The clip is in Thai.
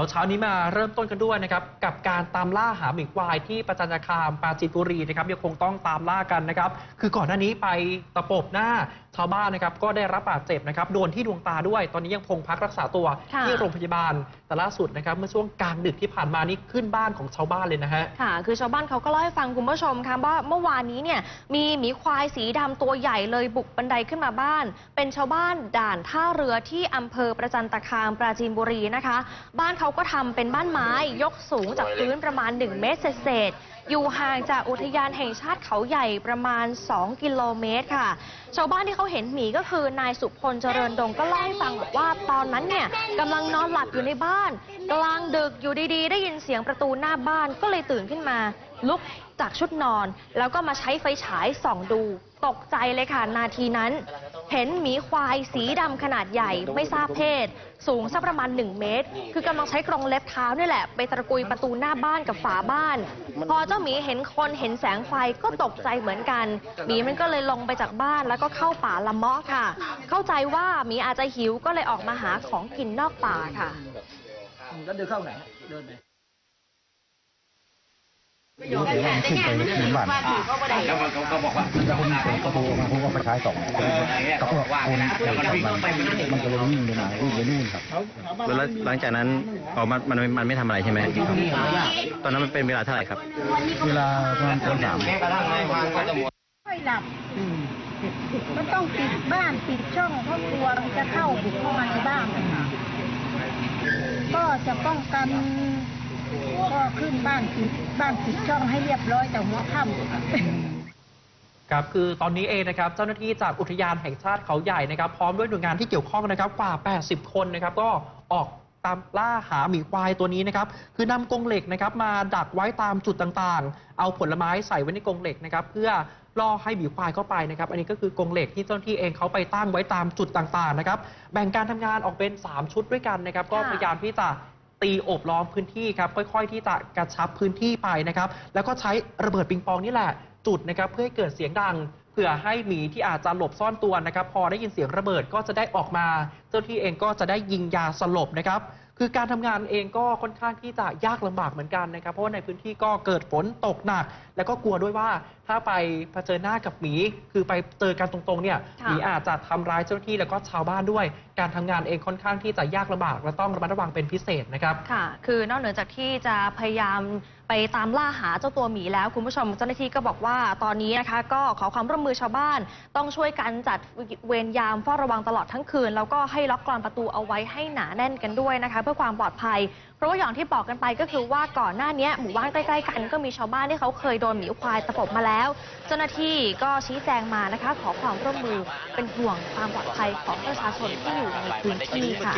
เช้านี้มาเริ่มต้นกันด้วยนะครับกับการตามล่าหาหมีควายที่ประจันตคามปราจีนบุรีนะครับยังคงต้องตามล่ากันนะครับคือก่อนหน้านี้ไปตะปบหน้าชาวบ้านนะครับก็ได้รับบาดเจ็บนะครับโดนที่ดวงตาด้วย ตอนนี้ยังคงพักรักษาตัวค่ะที่โรงพยาบาลแต่ล่าสุดนะครับเมื่อช่วงกลางดึกที่ผ่านมานี่ขึ้นบ้านของชาวบ้านเลยนะฮะค่ะคือชาวบ้านเขาก็เล่าให้ฟังคุณผู้ชมค่ะว่าเมื่อวานนี้เนี่ยมีหมีควายสีดำตัวใหญ่เลยบุกบันไดขึ้นมาบ้าน เป็นชาวบ้านด่านท่าเรือที่อำเภอประจันตคามปราจีนบุรีนะคะ บ้านเขาาก็ทำเป็นบ้านไม้ยกสูงจากพื้นประมาณ 1 เมตรเศษๆอยู่ห่างจากอุทยานแห่งชาติเขาใหญ่ประมาณ 2 กิโลเมตรค่ะ ชาวบ้านที่เขาเห็นหมีก็คือนายสุพลเจริญดงก็เล่าให้ฟังบอกว่าตอนนั้นเนี่ยกำลังนอนหลับอยู่ในบ้าน กลางดึกอยู่ดีๆ ได้ยินเสียงประตูหน้าบ้านก็เลยตื่นขึ้นมา ลุกจากชุดนอน แล้วก็มาใช้ไฟฉายส่องดู ตกใจเลยค่ะนาทีนั้น เห็นหมีควายสีดำขนาดใหญ่ไม่ทราบเพศ สูงสักประมาณ 1 เมตร คือกำลังใช้กรงเล็บเท้านี่แหละ ไปตะกุยประตูหน้าบ้านกับฝาบ้าน พอเจ้าหมีเห็นคนเห็นแสงไฟก็ตกใจเหมือนกัน หมีมันก็เลยลงไปจากบ้านแล้วก็เข้าป่าละเมาะค่ะ เข้าใจว่าหมีอาจจะหิวก็เลยออกมาหาของกินนอกป่าค่ะแล้วเดินเข้าไหนเดินไหนเดี๋ยวผ มขึ้นไปถึงบ้านแล้วมันเขาก็บอกว่าจะเอาหน้าเปิดประตูมาผมก็ไปใช้สองก็คนมันก็เลยวิ่งไปไหนวิ่งไปนู่นครับแล้วหลังจากนั้นออกมามันมันไม่ทำอะไรใช่ไหมตอนนั้นมันเป็นเวลาเท่าไหร่ครับเวลาประมาณตีสามแม้กระทั่งในบ้านก็จะหมดค่อยหลับมันต้องปิดบ้านปิดช่องเพราะกลัวมันจะเข้าบุกเข้ามาในบ้านนะคะก็จะป้องกัน ก็ขึ้นบ้านปิดบ้านปิดช่องให้เรียบร้อยแต่หัวค่ำครับคือตอนนี้เองนะครับเจ้าหน้าที่จากอุทยานแห่งชาติเขาใหญ่นะครับ พร้อมด้วยหน่วยงานที่เกี่ยวข้องนะครับกว่า 80 คนนะครับ ก็ออกตามล่าหาหมีควายตัวนี้นะครับ คือนำกรงเหล็กนะครับ มาดักไว้ตามจุดต่างๆ เอาผลไม้ใส่ไว้ในกรงเหล็กนะครับ เพื่อล่อให้หมีควายเข้าไปนะครับ อันนี้ก็คือกรงเหล็กที่เจ้าหน้าที่เองเขาไปตั้งไว้ตามจุดต่างๆนะครับ แบ่งการทำงานออกเป็น 3 ชุดด้วยกันนะครับ ก็พยายามที่จะ ตีโอบล้อมพื้นที่ครับค่อยๆ ที่จะกระชับพื้นที่ไปนะครับแล้วก็ใช้ระเบิดปิงปองนี่แหละ จุดนะครับเพื่อให้เกิดเสียงดังเพื่อให้หมีที่อาจจะหลบซ่อนตัวนะครับ พอได้ยินเสียงระเบิดก็จะได้ออกมา เจ้าหน้าที่เองก็จะได้ยิงยาสลบนะครับ คือการทำงานเองก็ค่อนข้างที่จะยากลำบากเหมือนกันนะครับ เพราะว่าในพื้นที่ก็เกิดฝนตกหนัก แล้วก็กลัวด้วยว่าถ้าไปเผชิญหน้ากับหมี คือไปเจอกันตรงๆเนี่ยค่ะหมีอาจจะทำร้ายเจ้าหน้าที่แล้วก็ชาวบ้านด้วย การทำงานเองค่อนข้างที่จะยากลำบากและต้องระมัดระวังเป็นพิเศษนะครับค่ะ คือนอกเหนือจากที่จะพยายามไปตามล่าหาเจ้าตัวหมีแล้วคุณผู้ชมเจ้าหน้าที่ก็บอกว่าตอนนี้นะคะ ก็ขอความร่วมมือชาวบ้าน ต้องช่วยกันจัดเวรยามเฝ้าระวังตลอดทั้งคืน แล้วก็ให้ล็อกกรอนประตูเอาไว้ให้หนาแน่นกันด้วยนะคะเพื่อความปลอดภัย เพราะว่าอย่างที่บอกกันไปก็คือว่าก่อนหน้านี้หมู่บ้านใกล้ๆกัน ก็มีชาวบ้านที่เขาเคยโดนหมีควายตะปบมาแล้ว เจ้าหน้าที่ก็ชี้แจงมานะคะ ขอความร่วมมือเป็นห่วงความปลอดภัยของประชาชนที่อยู่ในพื้นที่ค่ะ